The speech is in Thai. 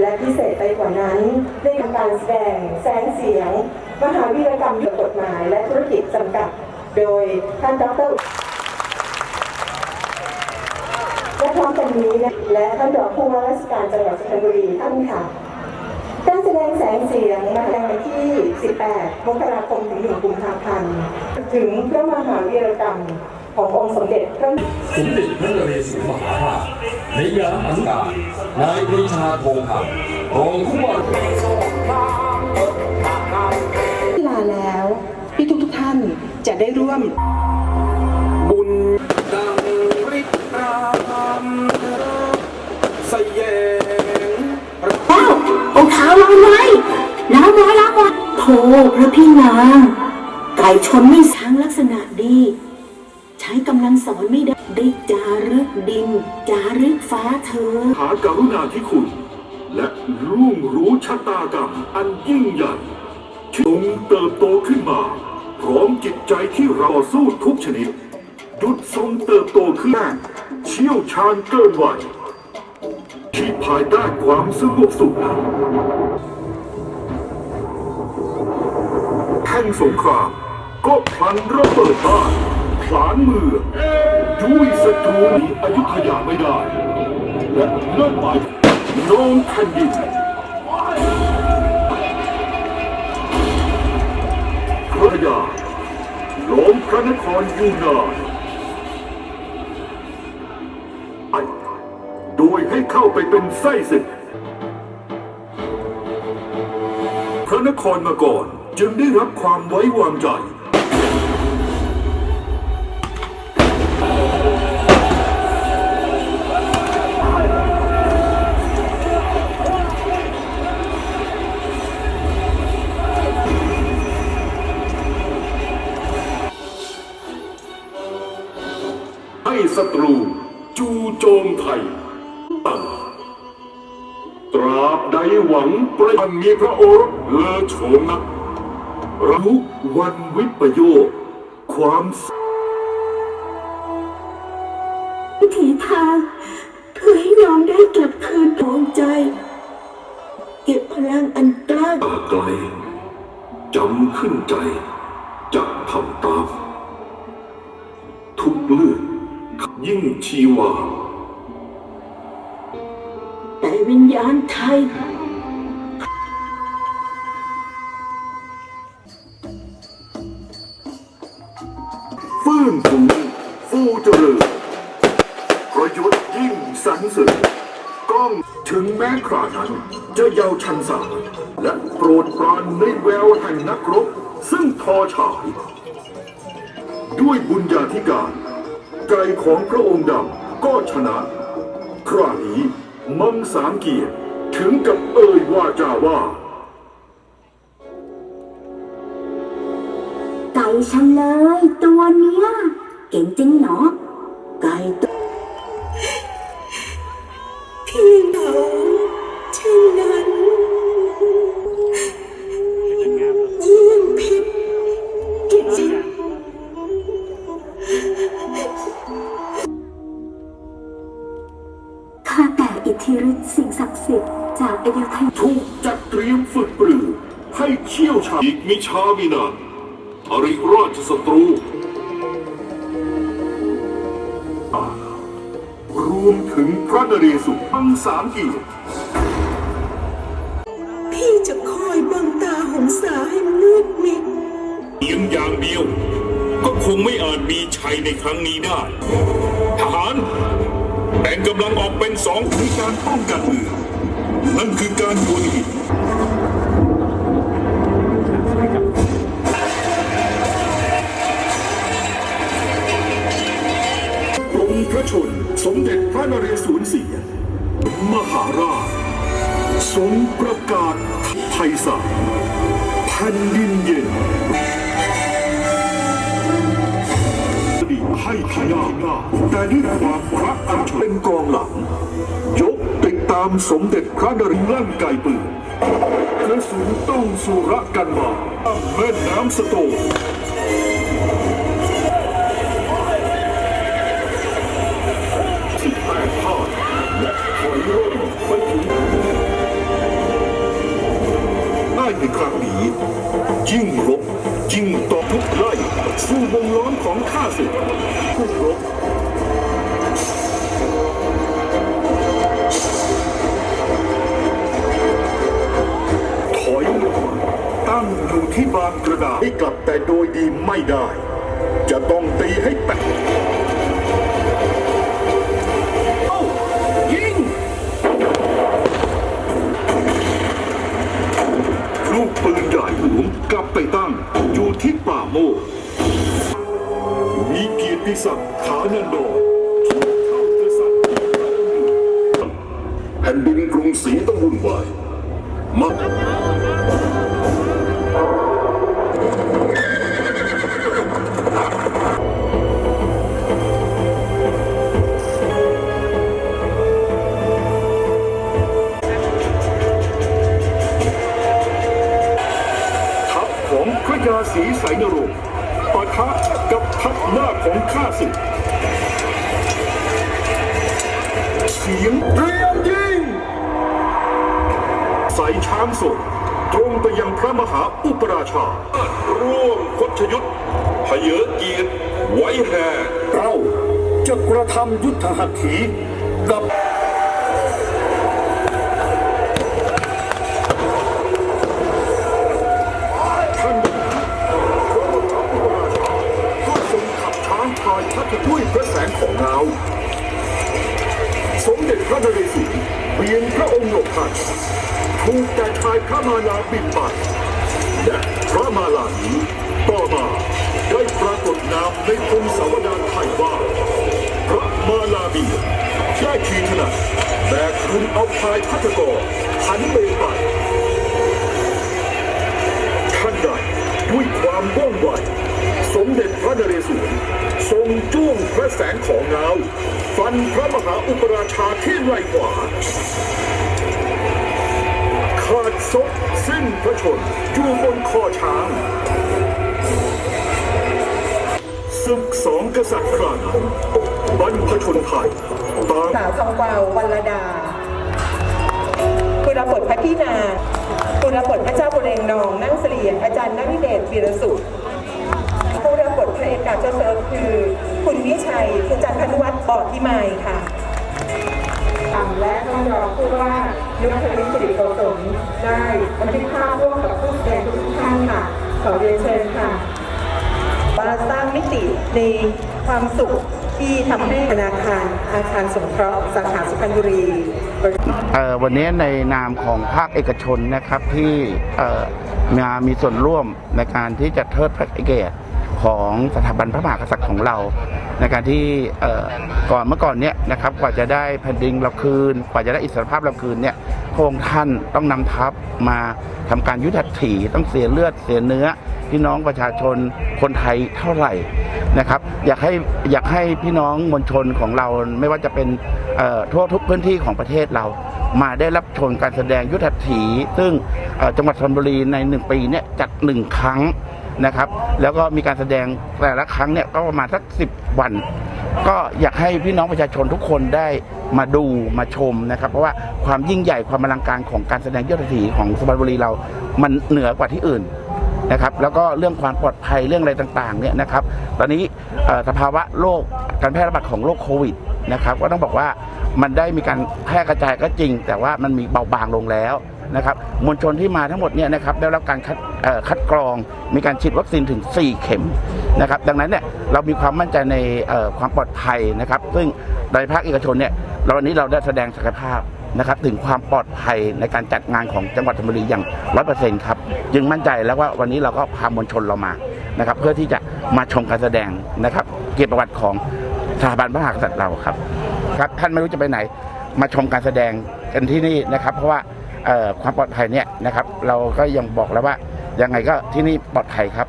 และพิเศษไปกว่านั้นได้ทำการแสดงแสงเสียง มหาวิทยาลัยกรรมกฎหมาย และธุรกิจจำกัด โดยท่านดรและพร้อมกันนี้นี่ยและท่านรองผู้ว่าราชการจังหวัดสุพรรณบุรีท่านค่ะการแสดงแสงเสียงมาในวันที่ 18 มกราคมถึง 1 กุมภาพันธ์ถึงพระมหาวีรกรรมขององค์สมเด็จพระสมเด็จพระนเรศวรมหาราช นยามอนุกาลนายปรีชาทงคำรองผู้ว่าเวลาแล้วที่ทุกทุกท่านจะได้ร่วม บุญดังฤทธิ์รามสยงอ้าวองเท้าล้างไว้ล้างไว้ล้างไว้โธพระพี่นางไก่ชนไม่ช้างลักษณะดี ใช้กำลังสอนไม่ได้ ได้จารึกดิน จารึกฟ้าเธอ หาการุณาธิคุณ และร่วงรู้ชะตากรรมอันยิ่งใหญ่จงเติบโตขึ้นมา พร้อมจิตใจที่เราสู้ทุกชนิดดุดทรงเติบโตขึ้นเชี่ยวชาญเกินวัยที่ภายใต้ความสงบสุขแห่งสงครามก็พลันระเบิดบ้าน ผลานเมืองยุยศัตรูนีอยุธยาไม่ได้ และนั่นหมายน้องแผ่นดินพระยาล้อมพระนครอยู่นานไอโดยให้เข้าไปเป็นไส้ศึกพระนครมาก่อนจึงได้รับความไว้วางใจ ศัตรู จูโจมไทยตั้งตราบใดหวังประมันมีพระโอรสเลอโฉมนักรู้วันวิปโยค ความวิถีทางเพื่อให้ยอมได้กลับคืนดวงใจ เก็บพลังอันกล้าตาไกลจำขึ้นใจจะทำตาม ทุกเลือด ยิ่งชีวา แต่วิญญาณไทย ฟื้นฟูฟูเจริญประยุทธ์ยิ่งสรรเสริญก้องถึงแม้ครานั้น จะเยาวชันสาและโปรดปรานในแววแห่งนักรบ ซึ่งทอฉาย ด้วยบุญญาธิการ ไกลของพระองค์ดำก็ชนะ ครานี้มังสามเกียรติถึงกับเอ่ยวาจาว่า ไก่ฉันเลย ตัวเนี้ย เก่งจริงเนาะไก่ตัวพี่เขาเช่นนั้น สิ่งศักดิ์สิทธิ์จากอยุธยาถูกจัดเตรียมฝึกปรือ ให้เชี่ยวชาญอีกมิช้ามินานอริราชศัตรูอ่ารวมถึงพระนเรศวรทั้งสามเกียรติพี่จะคอยบังตาหงสาให้มันมืดมิดเพียงอย่างเดียว ก็คงไม่อาจมีชัยในครั้งนี้ได้ ทหาร แบ่งกำลังออกเป็นสองในการป้องกันเมืองนั่นคือการดวลหินปรงพระชน สมเด็จพระนเรศวรเสียมหาราชทรงประกาศไพศาลพแผ่นดินเย็น ให้ขยาหน้าแต่ด้วยความรักอันเป็นกองหลัง ยกติดตามสมเด็จพระนริงลั่นไกปืนกระสุนต้องสุรกันมาข้ามแม่น้ำสโตสิบแปดพาดและถอยร่นไปถึงได้ในครั้งนี้ยิ่งรบยิ่งต่อทุกไล่ สู่วงล้อมของข้าศึกผู้รบถอยลงตั้งอยู่ที่บางกระดาษให้กลับแต่โดยดีไม่ได้ จะต้องตีให้แตกเอ้ยิง ลูกปืนใหญ่หลวงกลับไปตั้งอยู่ที่ป่าโมก ติศักดิ์ฐานันดรเท่ากษัตริย์ที่พระองค์อยู่แผ่นดินกรุงศรีต้องวุ่นวายมากทัพของพระยาศรีไสนรงค์ ปะทะกับทัพหน้าของข้าศึกเสียงเตรียมยิงใส่ช้างส่งตรงไปยังพระมหาอุปราชา ร่วมคดยุทธพเยอเกียรติไว้แห่เราจะกระทำยุทธหัตถี ระนเรศวรเปลี่ยนพระองค์หลบทันถูกแต่ชายพระมาลาบินไปและพระมาลานี้ต่อมาได้ปรากฏนามในพงศาวดารไทยว่าพระมาลาบีได้ทีถนัดแบกรุนเอาพายพัทกรหันเบไปท่านใดด้วยความว่องไวสมเด็จพระนเรศวรทรงจ้วงพระแสงของเงา ฟันพระมหาอุปราชาที่ไหล่า ขาดศพสิ้นพระชนอยู่บนคอช้างศึกสองกษัตริย์ครานั้นบรรพชนไทยตาสาวทองกวาววัลดาคุณบทพระพี่นาคุณบทพระเจ้าบุเรงนองนั่งเสลียงอาจารย์นฤเดชวีรสุขผู้รับบทพระเอกาเจ้าเซิร์ฟคือ คุณวิชัยคุณจันทนุวัฒน์บอดพิมายค่ะและต้องรองผู้ว่ายุทธวิสิริโกศลได้บันทึกภาพร่วมกับผู้แสดงทุกท่านค่ะ ขอเรียนเชิญค่ะมาสร้างมิติในความสุขที่ทำให้ธนาคารอาคารสงเคราะห์สาขาสุพรรณบุรีเอ่อวันนี้ในนามของภาคเอกชนนะครับที่เอ่อมามีส่วนร่วมในการที่จะเทิดพระเกียรติ ของสถาบันพระมหากษัตริย์ของเรา ในการที่ก่อนเมื่อก่อนเนี่ยนะครับกว่าจะได้แผ่นดินเราคืน กว่าจะได้อิสรภาพเราคืนเนี่ยพระองค์ท่านต้องนำทัพมาทำการยุทธถีต้องเสียเลือดเสียเนื้อพี่น้องประชาชนคนไทยเท่าไหร่นะครับ อยากให้อยากให้พี่น้องมวลชนของเราไม่ว่าจะเป็นทั่วทุกพื้นที่ของประเทศเรามาได้รับชมการแสดงยุทธถี ซึ่งจังหวัดชลบุรีในหนึ่งปีเนี่ยจัดหนึ่งครั้ง นะครับ แล้วก็มีการแสดงแต่ละครั้งเนี่ยก็ประมาณสักสิบวัน ก็อยากให้พี่น้องประชาชนทุกคนได้มาดูมาชมนะครับ เพราะว่าความยิ่งใหญ่ความอลังการของการแสดงยุทธถีของสุพรรณบุรีเรา มันเหนือกว่าที่อื่นนะครับแล้วก็เรื่องความปลอดภัยเรื่องอะไรต่างๆเนี่ยนะครับตอนนี้อ่อสภาวะโรคการแพร่ระบาดของโรคโควิดนะครับก็ต้องบอกว่ามันได้มีการแพร่กระจายก็จริง แต่ว่ามันมีเบาบางลงแล้ว นะครับมวลชนที่มาทั้งหมดเนี่ยนะครับได้รับการคัดคัดกรอง มีการฉีดวัคซีนถึง 4 เข็มนะครับดังนั้นเนี่ยเรามีความมั่นใจในความปลอดภัยนะครับ ซึ่งในภาคเอกชนเนี่ยเราวันนี้เราได้แสดงศักยภาพนะครับถึงความปลอดภัยในการจัดงานของจังหวัดชลบุรีอย่างร้อยเปอร์เซ็นต์ครับจึงมั่นใจแล้วว่าวันนี้เราก็พามวลชนเรามานะครับ เพื่อที่จะมาชมการแสดงนะครับ เกียรติประวัติของสถาบันพระมหากษัตริย์เราครับครับ ท่านไม่รู้จะไปไหน มาชมการแสดงกันที่นี่นะครับ เพราะว่า ความปลอดภัยเนี่ยนะครับ เราก็ยังบอกแล้วว่ายังไงก็ที่นี่ปลอดภัยครับ